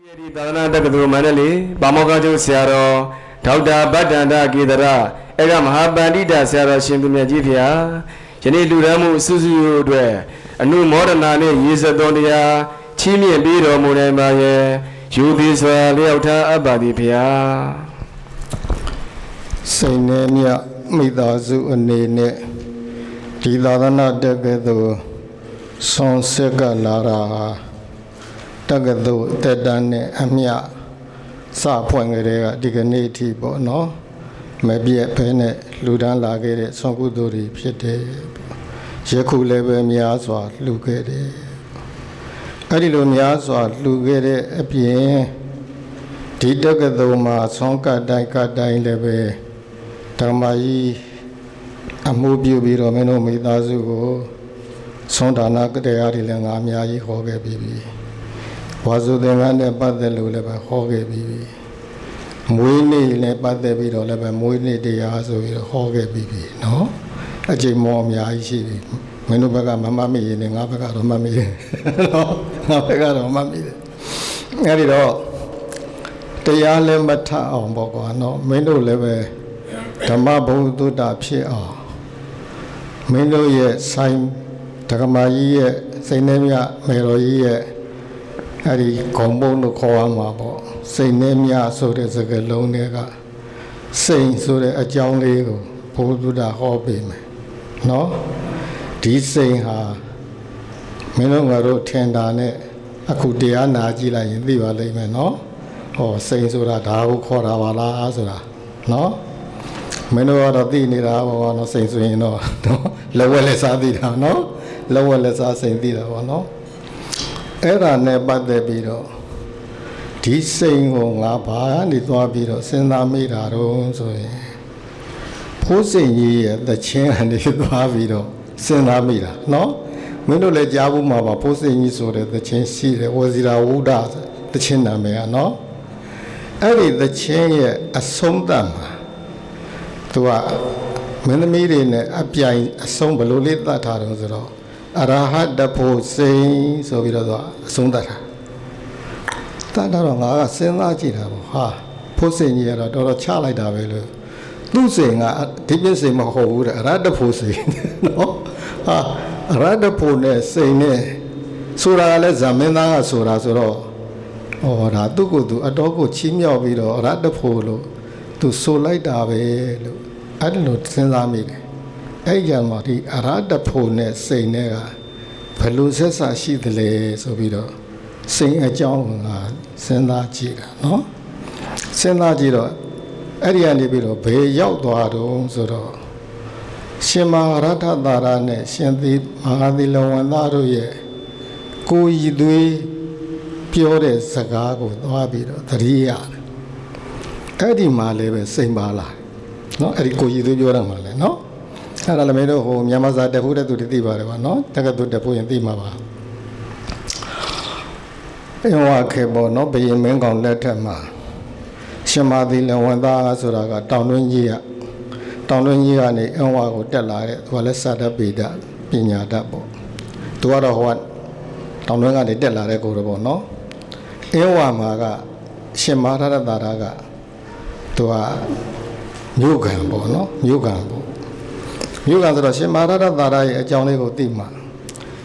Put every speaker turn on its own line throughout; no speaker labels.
ဒီသာသနာတက္ကသိုလ်မန္တလေးဗာမောကကျုပ်ဆရာတော်ဒေါက်တာဗတ္တန္တကေတရအဲ့ကမဟာပန္တိတာဆရာတော်ရှင်သူမြတ်ကြီးဖေဟာယနေ့လူရန်မှုအစုစုတို့အတွက်အနုမောဒနာနှင့်ရေစက်တော်တရားချီးမြှင့်ပေးတော်မူနိုင်ပါရဲ့ယူသည်စွာလျောက်ထားအပ်ပါသည်ဖေဟာ
စိတ်နဲ့မြမိသားစုအနေနဲ့ဒီသာသနာတက္ကသိုလ်ဆွန်ဆက်ကလာတာဟာ တက္ကသိုလ်တက်တန်းနဲ့အမျှစဖွင့်ကြတဲ့ကဒီကနေ့အထိပေါ့နော်မပြည့်ဖဲနဲ့လူဒန်းလာခဲ့တဲ့ဆွန်ကုသိုလ်တွေဖြစ်တယ်ယခုလည်းပဲများစွာလှူခဲ့တယ်အဲ့ဒီလိုများစွာလှူခဲ့တဲ့အပြင်ဒီတက္ကသိုလ်မှာဆွန်ကတ်တိုင်းကတ်တိုင်းလည်းပဲဓမ္မကြီးအမှုပြုပြီးတော့မင်းတို့မိသားစုကိုသွန်ဒါနကတရားတွေလည်းငါအများကြီးဟောခဲ့ပြီးပြီ။ ဝါစုသင်္ကန်းနဲ့ပတ်သက်လို့လည်းပဲဟောခဲ့ပြီးပြီ။မွေးနေ့နဲ့ပတ်သက်ပြီးတော့လည်းပဲမွေးနေ့တရားဆိုပြီးတော့ဟောခဲ့ပြီးပြီနော်။အချိန်မောအများကြီးရှိပြီ။မင်းတို့ဘက်ကမမမေ့ရင်လည်းငါဘက်ကတော့မမေ့ရင်နော်။ငါဘက်ကတော့မမေ့တယ်။အဲဒီတော့တရားလည်းမထအောင်ပေါ့ကွာနော်မင်းတို့လည်းပဲဓမ္မဘုံသုတ္တဖြစ်အောင်မင်းတို့ရဲ့ဆိုင်ဓမ္မကြီးရဲ့စိတ်နှမြမေတော်ကြီးရဲ့ အဲ့ဒီဂုံဘုံလို့ခေါ်ရမှာပေါ့စိတ်နှမြဆိုတဲ့စကားလုံးတွေကစိတ်ဆိုတဲ့အကြောင်းလေးကိုဘုံသုတ္တဟောပေးမယ်နော်ဒီစိတ်ဟာမင်းတို့ငါတို့ထင်တာနဲ့အခုတရားနာကြည့်လိုက်ရင်သိပါလိမ့်မယ်နော်ဟောစိန်ဆိုတာဒါကိုခေါ်တာပါလားဆိုတာနော်မင်းတို့ကတော့သိနေတာပေါ့ကွာနော်စိန်ဆိုရင်တော့နော်လက်ဝက်လက်စားသိတာနော်လက်ဝက်လက်စားစိန်သိတာပေါ့နော် အဲ့ဒါနဲ့ပတ်သက်ပြီးတော့ဒီစိန်ကိုငါဘာကနေသွားပြီးတော့စဉ်းစားမိတာတော့ဆိုရင်ဖိုးစိန်ကြီးရဲ့တချင်းအနေသွားပြီးတော့စဉ်းစားမိတာနော်မင်းတို့လည်းကြားဖို့မှာပါဖိုးစိန်ကြီးဆိုတဲ့တချင်းရှိတယ်ဝဇီရာဝုဒ္ဒတချင်းနာမည်ကနော်အဲ့ဒီသချင်းရဲ့အဆုံးသတ်မှာသူကမင်းသမီးတွေနဲ့အပြိုင်အဆုံးဘယ်လိုလေးသတ်ထားတယ်ဆိုတော့ အရဟတဖို့စိန်ဆိုပြီးတော့သူကအဆုံးသတ်တာသတ်တာတော့ငါကစဉ်းစားကြည့်တာပေါ့ဟာဖို့စိန်ကြီးကတော့တော်တော်ချလိုက်တာပဲလို့သူ့စိန်ကဒီပြည့်စိန်မဟုတ်ဘူးတဲ့အရဟတဖို့စိန်နော်ဟာအရဟတဖို့နဲ့စိန်နဲ့ဆိုတာကလည်းဇမင်းသားကဆိုတာဆိုတော့ဟောဒါသူ့ကိုယ်သူအတော်ကိုချီးမြှောက်ပြီးတော့ရတ္တဖို့လို့သူဆိုလိုက်တာပဲလို့အဲ့ဒါလို့စဉ်းစားမိတယ် အဲ့ကြမှာဒီအရတဖို့နဲ့စိန်နဲ့ကဘယ်လိုဆက်ဆံရှိသလဲဆိုပြီးတော့စိန်အကြောင်းကစဉ်းစားကြည့်တာနော်စဉ်းစားကြည့်တော့အဲ့ဒီကနေပြီးတော့ဘယ်ရောက်သွားတော့ဆိုတော့ရှင်မဟာရထသာရနဲ့ရှင်သေမဟာသီလဝန္တတို့ရဲ့ကိုယ်ရည်သွေးပြောတဲ့စကားကိုသွားပြီးတော့သတိရတယ်အဲ့ဒီမှာလည်းပဲစိန်ပါလာနော်အဲ့ဒီကိုယ်ရည်သွေးပြောတာမှလည်းနော် အဲ့ဒါလည်းမင်းတို့ဟိုမြန်မာစာတက်ဖို့တဲ့သူတွေသိပါတယ်ပါနော်တက္ကသိုလ်တက်ဖို့ရင်သိမှာပါအင်ဝါခေပေါ်နော်ဘယင်မင်းကောင်လက်ထက်မှာရှင်မသီလဝန်သားဆိုတာကတောင်တွင်းကြီးကတောင်တွင်းကြီးကနေအင်ဝါကိုတက်လာတဲ့သူကလည်းစာတတ်ပေဒပညာတတ်ပေါ့သူကတော့ဟိုကတောင်တွင်းကနေတက်လာတဲ့ကိုတော့ပေါ့နော်အင်ဝါမှာကရှင်မဟာရတ္တာကသူကမြို့ကံပေါ့နော်မြို့ကံပေါ့ မြို့ကံဆိုတော့ရှင်မာရတတာရရဲ့အကြောင်းလေးကိုသိမှာ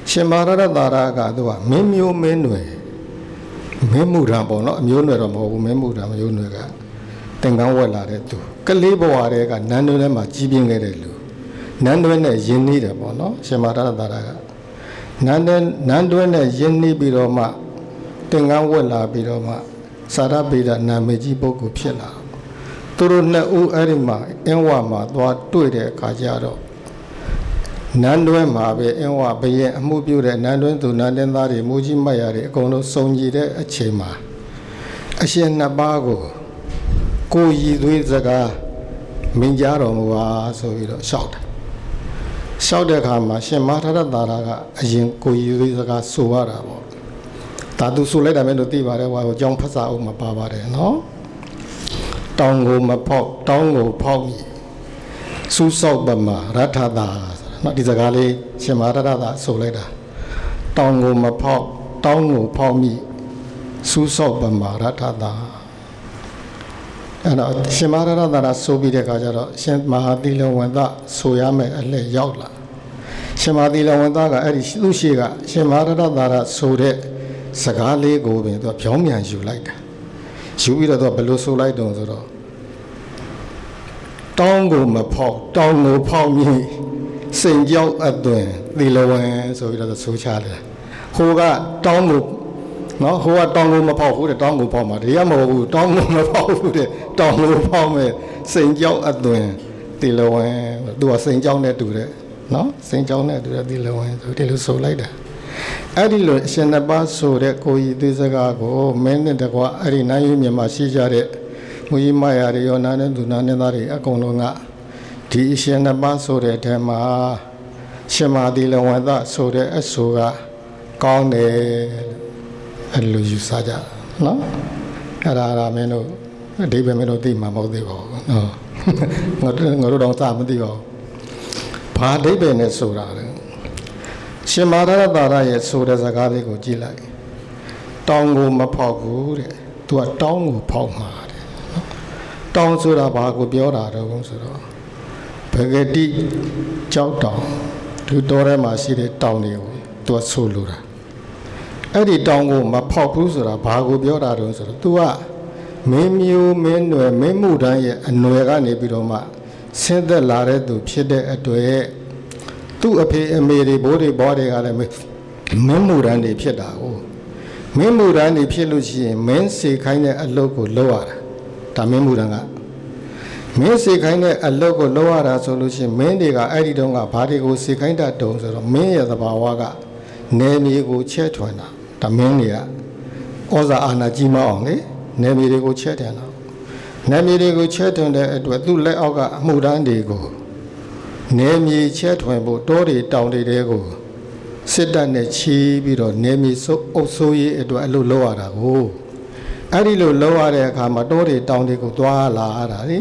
ရှင်မာရတတာရကသူကမင်းမျိုးမင်းနွယ်မင်းမှုရံပေါ့နော်အမျိုးနွယ်တော့မဟုတ်ဘူးမင်းမှုရံမျိုးနွယ်ကတင်ကန်းဝက်လာတဲ့သူကလေးဘဝတည်းကနန်းတွင်းထဲမှာကြီးပြင်းခဲ့တဲ့လူနန်းတွင်းနဲ့ယဉ်နေတယ်ပေါ့နော်ရှင်မာရတတာရကနန်းတဲ့နန်းတွဲနဲ့ရင်းနှီးပြီးတော့မှတင်ကန်းဝက်လာပြီးတော့မှစာရပေဒနာမည်ကြီးပုဂ္ဂိုလ်ဖြစ်လာသူတို့နှစ်ဦးအဲ့ဒီမှာအင်းဝမှာသွားတွေ့တဲ့အခါကျတော့ နန်းတွဲမှာပဲအင်းဝဘရဲ့အမှုပြုတဲ့နန်းတွဲသူနန်းတင်းသားတွေမူကြီးမတ်ရတွေအကုန်လုံးစုံကြည်တဲ့အချိန်မှာအရှင်နှစ်ပါးကိုကိုရည်သွေးစကားမင်းကြားတော်မူပါဆိုပြီးတော့ရှောက်တယ်လျှောက်တဲ့အခါမှာရှင်မထာရတာရာကအရင်ကိုရည်သေးစကားဆိုရတာပေါ့ဒါသူဆိုလိုက်တာမဲ့လို့သိပါတယ်ဟိုအကြောင်းဖတ်စာအုပ်မှာပါပါတယ်နော်တောင်းကိုမဖောက်တောင်းကိုဖောက်မိစူးဆောက်ပမာရထတာ နော်ဒီစကားလေးရှင်မထာရတာဆိုလိုက်တာတောင်းကိုမဖောက်တောင်းကိုဖောက်မိစူးဆောက်ပမာရထတာအဲ့တော့ရှင်မရတတာဆိုပြီးတဲ့အခါကျတော့ရှင်မဟာသီလဝန္တဆိုရမယ်အလှည့်ရောက်လာရှင်မဟာသီလဝန္တကအဲ့ဒီသူ့ရှိကရှင်မရတတာဆိုတဲ့စကားလေးကိုပင်သူကဖြောင်းပြန်ယူလိုက်တာယူပြီးတော့သူကဘယ်လိုဆိုလိုက်တုံဆိုတော့တောင်းကိုမဖောက်တောင်းကိုဖောက်မြည် စိန်ကြောက်အသွင်သီလဝံဆိုပြီးတော့ဆိုချတယ်ဟိုကတောင်းကိုနော်ဟိုကတောင်းကိုမဖောက်ဘူးတဲ့တောင်းကိုဖောက်မှာဒီကမဟုတ်ဘူးတောင်းကိုမဖောက်ဘူးတဲ့တောင်းကိုဖောက်မဲ့စိန်ကြောက်အသွင်တီလဝံသူကစိန်ကြောက်နဲ့တူတယ်နော်စိန်ကြောက်နဲ့တူတယ်တီလဝံဆိုဒီလိုဆိုလိုက်တာအဲ့ဒီလိုအရှင်နှစ်ပါးဆိုတဲ့ကိုကြီးသေးစကားကိုမင်းနဲ့တကွာအဲ့ဒီနိုင်ရမြန်မာရှိကြတဲ့မူကြီးမယာတွေရောနာနဲ့သူနာနဲ့သားတွေအကုန်လုံးက ဒီအရှင်နှစ်ပါးဆိုတဲ့အထက်မှာရှင်မာတီလဝံသဆိုတဲ့အဆိုကကောင်းတယ်အဲ့လိုယူဆကြတာနော်အဲ့ဒါအဲ့ဒါမင်းတို့အဓိပ္ပာယ်မင်းတို့သိမှာမဟုတ်သေးပါဘူးနော်ငါတို့ငါတို့တော့သာမသိပါဘူးဘာအဓိပ္ပာယ်နဲ့ဆိုတာလဲရှင်မာရတတာရရဲ့ဆိုတဲ့စကားလေးကိုကြည့်လိုက်တောင်းကိုမဖောက်ဘူးတဲ့သူကတောင်းကိုဖောက်မှာတဲ့နော်တောင်းဆိုတာဘာကိုပြောတာတော့ဆိုတော့ ဘဂတိကြောက်တောင်သူတော်ထဲမှာရှိတဲ့တောင်တွေကိုသူကဆိုလိုတာအဲ့ဒီတောင်းကိုမဖောက်ဘူးဆိုတာဘာကိုပြောတာတုံးဆိုတော့ तू ကမင်းမျိုးမင်းနွယ်မင်းမှုတန်းရဲ့အနွယ်ကနေပြီးတော့မှဆင်းသက်လာတဲ့သူဖြစ်တဲ့အတွက်သူ့အဖေအမေတွေဘိုးတွေဘွားတွေကလည်းမင်းမှုတန်းတွေဖြစ်တာကိုမင်းမှုတန်းတွေဖြစ်လို့ရှိရင်မင်းစေခိုင်းတဲ့အလုပ်ကိုလုပ်ရတာဒါမင်းမှုတန်းက မင်းစေခိုင်းတဲ့အလုပ်ကိုလုပ်ရတာဆိုလို့ရှိရင်မင်းတွေကအဲ့ဒီတုန်းကဘာတွေကိုစေခိုင်းတတ်တုံးဆိုတော့မင်းရဲ့သဘာဝကနေမြေကိုချဲ့ထွင်တာတမင်းတွေကဩဇာအာဏာကြီးမအောင်လေနေမီတွေကိုချဲ့တယ်တော့နေမီတွေကိုချဲ့ထွင်တဲ့အတွက်သူ့လက်အောက်ကအမှုတန်းတွေကိုနေမီချဲ့ထွင်ဖို့တောတွေတောင်တွေတဲကိုစစ်တပ်နဲ့ချီးပြီးတော့နေမီစုပ်အုပ်ဆိုးရေးအတွက်အလုပ်လုပ်ရတာကိုအဲ့ဒီလိုလုပ်ရတဲ့အခါမှာတောတွေတောင်တွေကိုသွားလာရတာလေ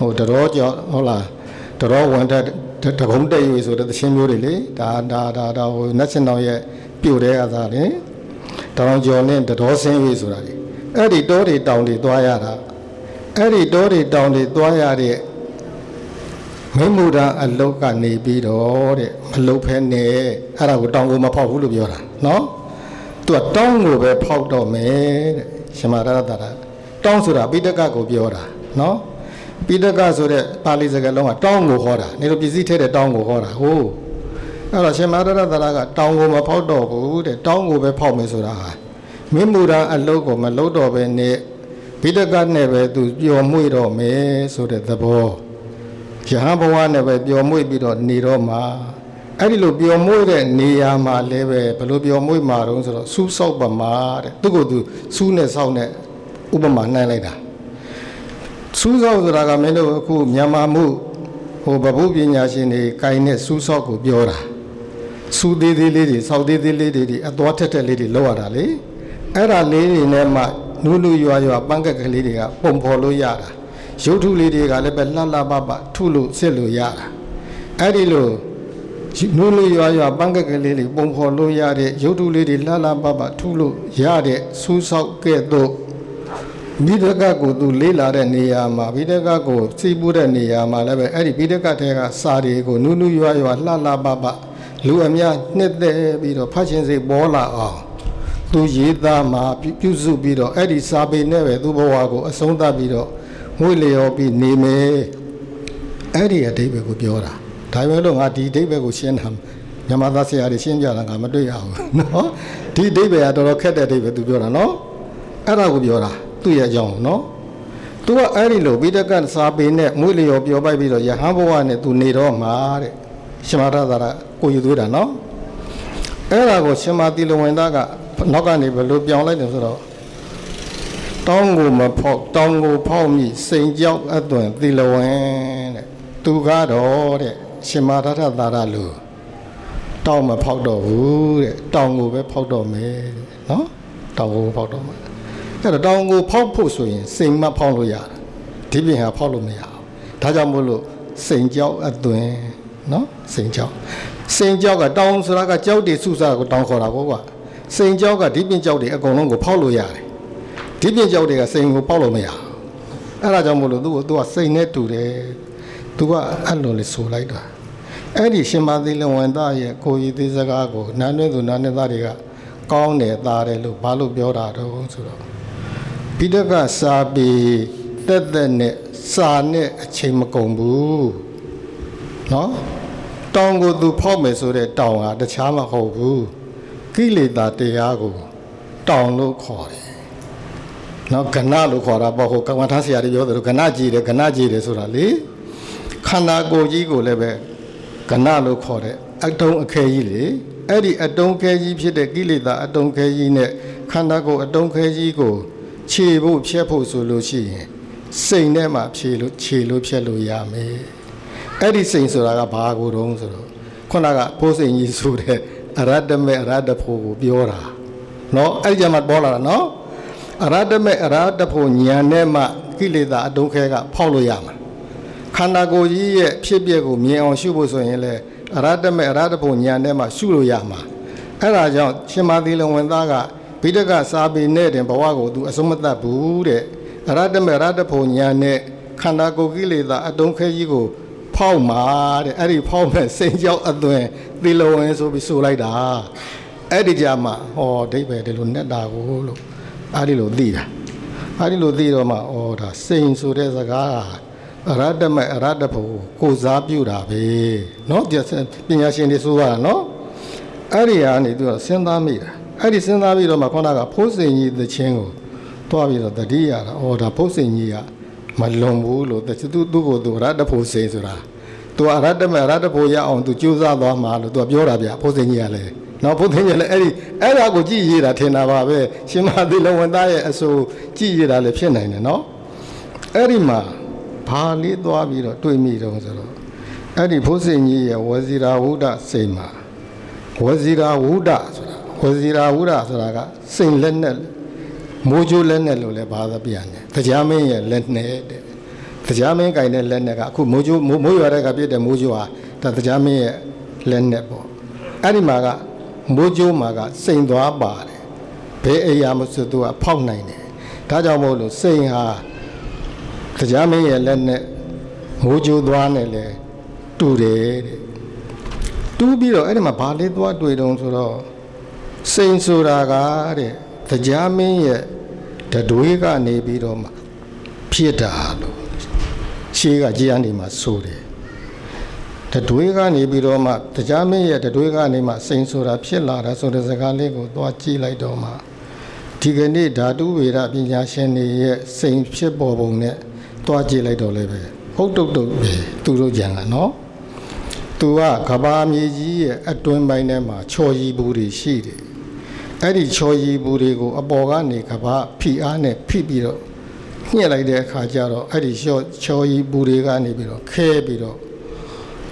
ဟိုတတော်ကြောင့်ဟုတ်လားတတော်ဝန်ထက်တကုံးတဲ့ရွေဆိုတဲ့သချင်းမျိုးတွေလေဒါဒါဒါဒါဟိုနတ်စင်တော်ရဲ့ပြိုတဲ့အားသာလေတောင်ကျော်နဲ့တတော်ဆင်းပြီဆိုတာလေအဲ့ဒီတောတွေတောင်တွေသွားရတာအဲ့ဒီတောတွေတောင်တွေသွားရတဲ့မိမူတာအလုတ်ကနေပြီးတော့တဲ့မလုတ်ဖဲနဲ့အဲ့ဒါကိုတောင်ကိုမဖောက်ဘူးလို့ပြောတာနော်သူကတောင်းကိုပဲဖောက်တော့မယ်တဲ့ရှင်မရတတာတောင်းဆိုတာပိဋကကိုပြောတာနော် ပိဋကဆိုတဲ့ပါဠိစကားလုံးကတောင်းကိုဟောတာနေလို့ပစ္စည်းထဲတဲ့တောင်းကိုဟောတာဟုတ်အဲ့တော့ရှင်မရတ္တသရကတောင်းကိုမဖောက်တော့ဘူးတဲ့တောင်းကိုပဲဖောက်မယ်ဆိုတာဟာမင်းမူတာအလုတ်ကိုမလုတ်တော့ပဲနဲ့ဘိဒကနဲ့ပဲသူပျော်မွေ့တော့မယ်ဆိုတဲ့သဘောယဟန်ဘဝနဲ့ပဲပျော်မွေ့ပြီးတော့နေတော့မှာအဲ့ဒီလိုပျော်မွေ့တဲ့နေရာမှာလည်းပဲဘယ်လိုပျော်မွေ့မှာတုံးဆိုတော့စူးဆောက်ပမာတဲ့သူကသူစူးနဲ့ဆောက်နဲ့ဥပမာနှိုင်းလိုက်တာ စူးဆောက်ဆိုတာကမင်းတို့အခုမြန်မာမှုဟိုဗဗုပညာရှင်တွေကိုင်နဲ့စူးဆောက်ကိုပြောတာစူသေးသေးလေးတွေစောက်သေးသေးလေးတွေဒီအသွားထက်ထက်လေးတွေလောက်ရတာလေအဲ့ဒါလေးတွေနဲ့မှနူးနူးရွာရွာပန်းကက်ကလေးတွေကပုံဖော်လို့ရတာရုပ်ထုလေးတွေကလည်းပဲလှလှပပထုလို့စစ်လို့ရတာအဲ့ဒီလိုနူးနူးရွာရွာပန်းကက်ကလေးတွေပုံဖော်လို့ရတဲ့ရုပ်ထုလေးတွေလှလှပပထုလို့ရတဲ့စူးဆောက်ကဲ့သို့ မိဒကကိုသူလေးလာတဲ့နေရာမှာမိဒကကိုစီးပူးတဲ့နေရာမှာလည်းပဲအဲ့ဒီမိဒကထဲကစာတွေကိုနူးနူးရွာရွာလှလှပပလူအများနှစ်သက်ပြီးတော့ဖတ်ရှင်စိတ်ပေါ်လာအောင်သူရေးသားမှာပြုပြုစုပြီးတော့အဲ့ဒီစာပေနဲ့ပဲသူ့ဘဝကိုအဆုံးသတ်ပြီးတော့ငွေလျော်ပြီးနေမယ်အဲ့ဒီအဓိပ္ပာယ်ကိုပြောတာဒါပေမဲ့လို့ငါဒီအဓိပ္ပာယ်ကိုရှင်းတာမြန်မာသားဆရာတွေရှင်းပြတာငါမတွေ့ရဘူးနော်ဒီအဓိပ္ပာယ်ကတော်တော်ခက်တဲ့အဓိပ္ပာယ်သူပြောတာနော်အဲ့ဒါကိုပြောတာ သူ့ရဲ့အကြောင်းနော်သူကအဲ့ဒီလိုဘိဒကစာပေနဲ့ငွေလျော်ပြောပိုက်ပြီးတော့ယဟန်ဘဝနဲ့သူနေတော့မှာတဲ့ရှင်မရသာရကိုယူသွေးတာနော်အဲ့ဒါကိုရှင်မတိလဝင်သားကနောက်ကနေဘယ်လိုပြောင်းလိုက်တယ်ဆိုတော့တောင်းကိုမဖောက်တောင်းကိုဖောက်မိစိန်ကြောက်အသွင်တိလဝင်တဲ့သူကတော့တဲ့ရှင်မရသာရလူတောင်းမဖောက်တော့ဘူးတဲ့တောင်းကိုပဲဖောက်တော့မယ်တဲ့နော်တောင်းကိုဖောက်တော့မယ် အဲ့တော့တောင်းကိုဖောက်ဖို့ဆိုရင်စိန်မဖောက်လို့ရတယ်ဒီပြင်ဟာဖောက်လို့မရဘူးဒါကြောင့်မို့လို့စိန်ကြောက်အသွင်နော်စိန်ကြောက်စိန်ကြောက်ကတောင်းဆိုတာကကြောက်တွေစုစားကိုတောင်းခေါ်တာပေါ့ကွာစိန်ကြောက်ကဒီပြင်ကြောက်တွေအကုန်လုံးကိုဖောက်လို့ရတယ်ဒီပြင်ကြောက်တွေကစိန်ကိုပေါက်လို့မရဘူးအဲ့ဒါကြောင့်မို့လို့သူ့ကိုသူကစိန်နဲ့တူတယ်သူကအဲ့လိုလေဆိုလိုက်တာအဲ့ဒီရှင်မသီလဝန်သားရဲ့ကိုကြီးသေးစကားကိုနန်းတွဲသူနန်းတွဲသားတွေကကောင်းတယ်သားတယ်လို့ဘာလို့ပြောတာတော့ဆိုတော့ ပိဋကစာပေတက်တက်နဲ့စာနဲ့အချိန်မကုန်ဘူးနော်တောင်ကိုသူဖောက်မယ်ဆိုတဲ့တောင်ဟာတခြားမဟုတ်ဘူးကိလေသာတရားကိုတောင်လို့ခေါ်တယ်နော်ကဏလို့ခေါ်တာပေါ့ဟိုကမ္ဘာထားဆရာတွေပြောတယ်လို့ကဏကြည်တယ်ကဏကြည်တယ်ဆိုတာလေခန္ဓာကိုယ်ကြီးကိုလည်းပဲကဏလို့ခေါ်တဲ့အတုံးအခဲကြီးလေအဲ့ဒီအတုံးခဲကြီးဖြစ်တဲ့ကိလေသာအတုံးခဲကြီးနဲ့ခန္ဓာကိုယ်အတုံးခဲကြီးကို ခြေဖို့ဖြတ်ဖို့ဆိုလို့ရှိရင်စိတ်နဲ့မှဖြေလို့ခြေလို့ဖြတ်လို့ရမယ်အဲ့ဒီစိတ်ဆိုတာကဘာကိုတုံးဆိုတော့ခုနကဘိုးစိန်ကြီးဆိုတဲ့အရတ္တမေအရတ္တဖို့ကိုပြောတာနော်အဲ့ဒီကြမှာပေါ်လာတာနော်အရဟတမေအရဟတဖို့ဉာဏ်နဲ့မှကိလေသာအတုံးခဲကဖောက်လို့ရမှာခန္ဓာကိုယ်ကြီးရဲ့ဖြစ်ပျက်ကိုမြင်အောင်ရှုဖို့ဆိုရင်လေအရဟတမေအရဟတဖို့ဉာဏ်နဲ့မှရှုလို့ရမှာအဲ့ဒါကြောင့်ရှင်မသီလဝင်သားက ဘိဒကစာပေနဲ့တင်ဘဝကိုသူအစုံမတတ်ဘူးတဲ့အရဟတမေအရဟတဖို့ဉာဏ်နဲ့ခန္ဓာကိုယ်ကိလေသာအတုံးခဲကြီးကိုဖောက်မှာတဲ့အဲ့ဒီဖောက်မဲ့စိတ်ကြောက်အသွင်သီလဝင်ဆိုပြီးဆိုလိုက်တာအဲ့ဒီကြမှာဟောဒိဗ္ဗေဒီလိုနဲ့တာကိုလို့ အားဒီလိုသိတာအားဒီလိုသိတော့မှဩဒါစိန်ဆိုတဲ့စကားအရတ္တမအရတ္တဖို့ကိုစားပြုတာပဲเนาะပညာရှင်တွေဆိုရတာเนาะအဲ့ဒီဟာနေသူကစဉ်းစားမိတာ အဲ့ဒီစဉ်းစားပြီးတော့မှခေါင်းကဖိုးစိန်ကြီးသချင်းကိုတွားပြီးတော့တတိယတာဩဒါဖိုးစိန်ကြီးကမလွန်ဘူးလို့သူသူ့ကိုသူအရတ္တဖို့စိန်ဆိုတာသူအရတ္တမအရတ္တဖို့ရအောင်သူကြိုးစားသွားမှာလို့သူကပြောတာဗျဖိုးစိန်ကြီးကလည်းနော်ဘုသင်ကြီးလည်းအဲ့ဒီအဲ့ဒါကိုကြည့်ရတာထင်တာပါပဲရှင်မသီလဝန်သားရဲ့အဆိုကြည့်ရတာလည်းဖြစ်နိုင်တယ်နော်အဲ့ဒီမှာဘာလေးသွားပြီးတော့တွေ့မိတော့ဆိုတော့အဲ့ဒီဘုစင်ကြီးရဲ့ဝဇီရာဝုဒ္ဒစိတ်မှာဝဇီရာဝုဒ္ဒဆိုတာ ဝဇီရာဝုဒ္ဒဆိုတာကစိတ်လက်နဲ့မိုးကြိုးလက်နဲ့လို့လည်းဘာသာပြန်တယ်တရားမင်းရဲ့လက်နဲ့တဲ့တရားမင်းကင်တဲ့လက်နဲ့ကအခုမိုးကြိုးမိုးမိုးရွာတဲ့ကပြည့်တဲ့မိုးကြိုးဟာဒါတရားမင်းရဲ့လက်နဲ့ပေါ့အဲ့ဒီမှာကမိုးကြိုးမှာကစိန်သွားပါတယ်ဘယ်အရာမဆိုသူကဖောက်နိုင်တယ်ဒါကြောင့်မို့လို့စိန်ဟာတရားမင်းရဲ့လက်နဲ့မိုးကြိုးသွားနဲ့လဲတူတယ်တဲ့တူးပြီးတော့အဲ့ဒီမှာဘာလေးသွားတွေ့တုံးဆိုတော့ စိန်ဆိုတာကတဲ့တရားမင်းရဲ့တတွေးကနေပြီးတော့မှဖြစ်တာလို့ရှေးကကြည်ရနေမှာဆိုတယ်တတွေးကနေပြီးတော့မှတရားမင်းရဲ့တတွေးကနေမှစိန်ဆိုတာဖြစ်လာတာဆိုတဲ့စကားလေးကိုသွားကြည့်လိုက်တော့မှဒီကနေ့ဓာတုဝေဒပညာရှင်တွေရဲ့စိန်ဖြစ်ပေါ်ပုံနဲ့သွားကြည့်လိုက်တော့လည်းပဲဟုတ်တုတ်တုတ်ပဲသူတို့ကြံကနော်သူကကဘာမြေကြီးရဲ့အတွင်းပိုင်းထဲမှာချော်ရီဘူးတွေရှိတယ် အဲ့ဒီချော်ရီဘူးတွေကိုအပေါ်ကနေကဘာဖိအားနဲ့ဖိပြီးတော့ညှက်လိုက်တဲ့အခါကျတော့အဲ့ဒီချော်ချော်ရီဘူးတွေကနေပြီးတော့ခဲပြီးတော့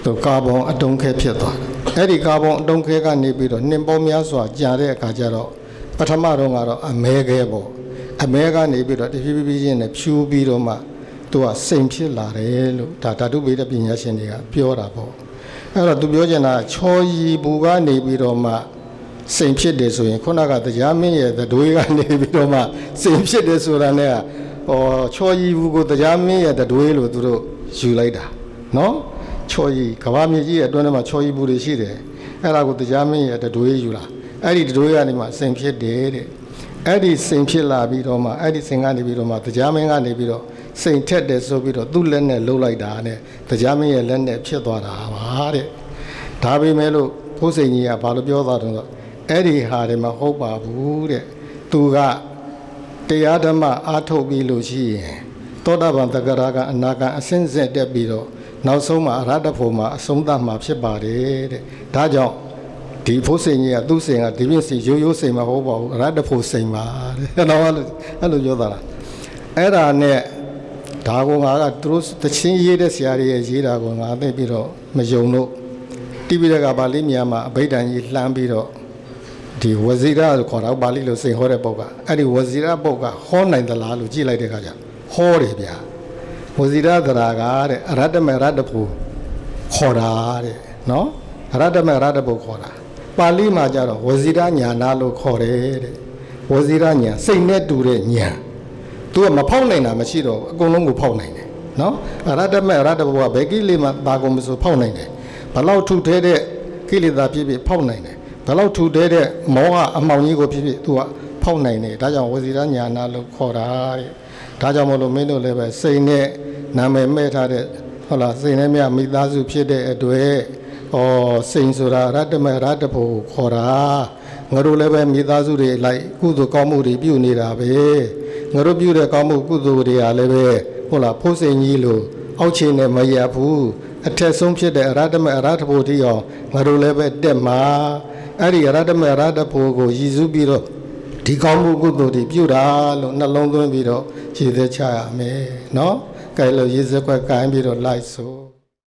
သူကာဗွန်အတုံးခဲဖြစ်သွားတယ်။အဲ့ဒီကာဗွန်အတုံးခဲကနေပြီးတော့နှင်ပေါင်းများစွာကြာတဲ့အခါကျတော့ပထမတော့ကတော့အမဲခဲပေါ့။အမဲကနေပြီးတော့တဖြည်းဖြည်းချင်းနဲ့ဖြူပြီးတော့မှသူကစိန်ဖြစ်လာတယ်လို့ဒါဓာတုဗေဒပညာရှင်တွေကပြောတာပေါ့။အဲ့တော့သူပြောချင်တာကချောရီဘူကနေပြီးတော့မှ စိန်ဖြစ်တယ်ဆိုရင်ခုနကတရားမင်းရဲ့သတွေးကနေပြီးတော့မှစိန်ဖြစ်တယ်ဆိုတာနဲ့ကဟောချောရီဘူကိုတရားမင်းရဲ့သတွေးလို့သူတို့ယူလိုက်တာနော်ချော်ကြီးကဘာမြေကြီးရဲ့အတွင်းထဲမှာချော်ကြီးဘူးတွေရှိတယ်အဲ့ဒါကိုတရားမင်းရဲ့တတွေးယူလာအဲ့ဒီတတွေးကနေမှစိန်ဖြစ်တယ်တဲ့အဲ့ဒီစိန်ဖြစ်လာပြီးတော့မှအဲ့ဒီစိန်ကနေပြီးတော့မှတရားမင်းကနေပြီးတော့စိန်ထက်တယ်ဆိုပြီးတော့သူ့လက်နဲ့လှုပ်လိုက်တာနဲ့တရားမင်းရဲ့လက်နဲ့ဖြစ်သွားတာပါတဲ့ဒါပေမဲ့လို့ဖိုးစိန်ကြီးကဘာလို့ပြောသွားတယ်ဆိုတော့ အဲ့ဒီဟာတွေမဟုတ်ပါဘူးတဲ့သူကတရားဓမ္မအားထုတ်ပြီးလို့ရှိရင်သောတာပန်တဂရကအနာဂံအစင်းစက်တက်ပြီးတော့နောက်ဆုံးမှာအရဟတဖို့မှာအဆုံးသတ်မှာဖြစ်ပါတယ်တဲ့ဒါကြောင့်ဒီဖို့စိန်ကြီးကသူ့စိန်ကဒီပြည့်စိန်ရိုးရိုးစိန်မဟုတ်ပါဘူးအရဟတဖို့စိန်ပါတဲ့တော့အဲ့လိုအဲ့လိုပြောတာလားအဲ့ဒါနဲ့ဒါကငါကသူတို့တချင်းရေးတဲ့ဆရာတွေရဲ့ရေးတာကိုငါသိပြီးတော့မယုံလို့တိပိဋကပါဠိမြန်မှာအဘိဓမ္မာကြီးလှမ်းပြီးတော့ ဒီဝဇီရလို့ခေါ်တာပါဠိလိုစိန်ဟောတဲ့ပုဂ္ဂိုလ်အဲ့ဒီဝဇီရပုဂ္ဂိုလ်ကဟောနိုင်သလားလို့ကြည့်လိုက်တဲ့အခါကျဟောတယ်ဗျာဝဇီရသရာကတဲ့အရတ္တမေရတ္တဖို့ခေါ်တာတဲ့နော်အရတ္တမေရတ္တဖို့ခေါ်တာပါဠိမှာကျတော့ဝဇီရညာနာလို့ခေါ်တယ်တဲ့ဝဇီရညာစိတ်နဲ့တူတဲ့ညာသူကမဖောက်နိုင်တာမရှိတော့ဘူးအကုန်လုံးကိုဖောက်နိုင်တယ်နော်အရတ္တမေအရတ္တဘောကဘယ်ကိလေသာဘာကုန်မဆိုဖောက်နိုင်တယ်ဘလောက်ထုထဲတဲ့ကိလေသာဖြစ်ဖြစ်ဖောက်နိုင်တယ် ဘလောက်ထုထဲတဲ့မောဟအမှောင်ကြီးကိုဖြစ်ဖြစ်သူကဖောက်နိုင်တယ်ဒါကြောင့်ဝစီရညာနာလို့ခေါ်တာတဲ့ဒါကြောင့်မလို့မင်းတို့လည်းပဲစိတ်နဲ့နာမည်မဲ့ထားတဲ့ဟုတ်လားစိတ်နဲ့မြမိသားစုဖြစ်တဲ့အတွက်ဩစိန်ဆိုတာအရတ္တမေအရတ္တဘောကိုခေါ်တာငါတို့လည်းပဲမိသားစုတွေလိုက်ကုသိုလ်ကောင်းမှုတွေပြုနေတာပဲငါတို့ပြုတဲ့ကောင်းမှုကုသိုလ်တွေကလည်းပဲဟုတ်လားဖိုးစိန်ကြီးလို့အောက်ခြေနဲ့မရဘူးအထက်ဆုံးဖြစ်တဲ့အရဟတမအရဟတဖို့တိအောင်ငါတို့လည်းပဲတက်မှာ အဲ့ဒီရတ္တမရတ္တဖို့ကိုရည်စူးပြီးတော့ဒီကောင်းမှုကုသိုလ်တွေပြုတာလို့နှလုံးသွင်းပြီးတော့ရည်သက်ချရမယ်နော်ကဲလို့ရည်စက်ွက်ကိုင်းပြီးတော့လိုက်ဆို